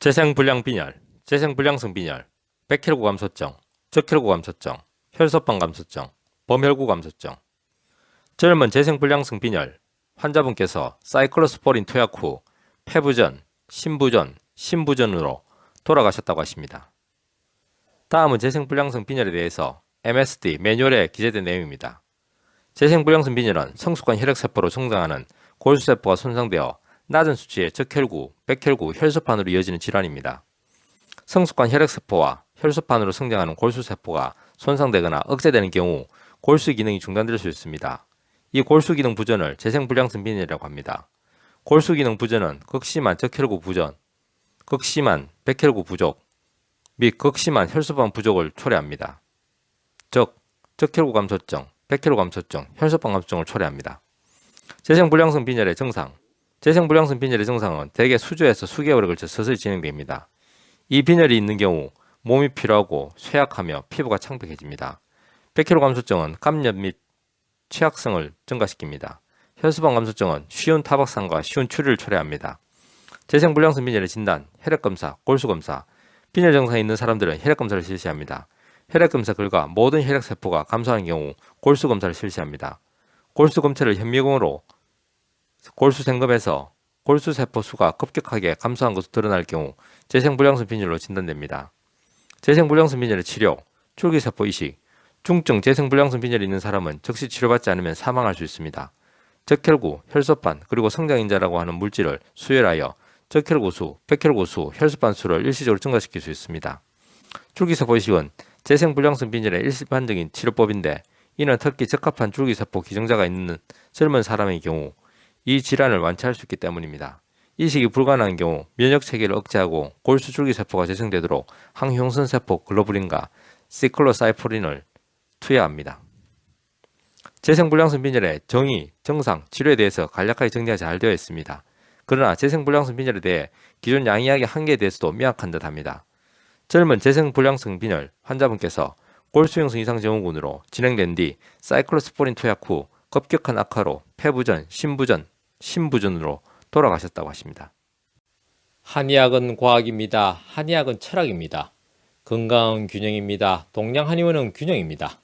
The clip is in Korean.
재생불량 빈혈, 재생불량성 빈혈, 백혈구 감소증, 적혈구 감소증, 혈소판 감소증, 범혈구 감소증. 젊은 재생불량성 빈혈 환자분께서 사이클로스포린 투약 후 폐부전, 신부전, 신부전으로 돌아가셨다고 하십니다. 다음은 재생불량성 빈혈에 대해서 MSD 매뉴얼에 기재된 내용입니다. 재생불량성 빈혈은 성숙한 혈액세포로 성장하는 골수세포가 손상되어 낮은 수치의 적혈구, 백혈구, 혈소판으로 이어지는 질환입니다. 성숙한 혈액세포와 혈소판으로 성장하는 골수세포가 손상되거나 억제되는 경우 골수 기능이 중단될 수 있습니다. 이 골수 기능 부전을 재생불량성 빈혈이라고 합니다. 골수 기능 부전은 극심한 적혈구 부전, 극심한 백혈구 부족 및 극심한 혈소판 부족을 초래합니다. 즉, 적혈구 감소증, 백혈구 감소증, 혈소판 감소증을 초래합니다. 재생불량성 빈혈의 증상 재생불량성 빈혈의 증상은 대개 수주에서 수개월에 걸쳐 서서히 진행됩니다. 이 빈혈이 있는 경우 몸이 피로하고 쇠약하며 피부가 창백해집니다. 백혈구 감소증은 감염 및 취약성을 증가시킵니다. 혈소판 감소증은 쉬운 타박상과 쉬운 추리를 초래합니다. 재생불량성 빈혈의 진단, 혈액검사, 골수검사, 빈혈 증상이 있는 사람들은 혈액검사를 실시합니다. 혈액검사 결과 모든 혈액세포가 감소하는 경우 골수검사를 실시합니다. 골수검체를 현미경으로 골수 생검에서 골수 세포 수가 급격하게 감소한 것으로 드러날 경우 재생불량성 빈혈로 진단됩니다. 재생불량성 빈혈의 치료, 줄기세포 이식, 중증 재생불량성 빈혈이 있는 사람은 즉시 치료받지 않으면 사망할 수 있습니다. 적혈구, 혈소판, 그리고 성장인자라고 하는 물질을 수혈하여 적혈구 수, 백혈구 수, 혈소판 수를 일시적으로 증가시킬 수 있습니다. 줄기세포 이식은 재생불량성 빈혈의 일반적인 치료법인데 이는 특히 적합한 줄기세포 기증자가 있는 젊은 사람의 경우 이 질환을 완치할 수 있기 때문입니다. 이식이 불가능한 경우 면역 체계를 억제하고 골수 줄기 세포가 재생되도록 항흉선 세포 글로불린과 시클로사이포린을 투여합니다. 재생불량성 빈혈의 정의, 정상, 치료에 대해서 간략하게 정리가 잘 되어 있습니다. 그러나 재생불량성 빈혈에 대해 기존 양이야기 한계에 대해서도 미약한 듯 합니다. 젊은 재생불량성 빈혈 환자분께서 골수형성 이상 증후군으로 진행된 뒤 사이클로스포린 투약 후 급격한 악화로 폐부전, 신부전, 신부전으로 돌아가셨다고 하십니다. 한의학은 과학입니다. 한의학은 철학입니다. 건강은 균형입니다. 동양 한의원은 균형입니다.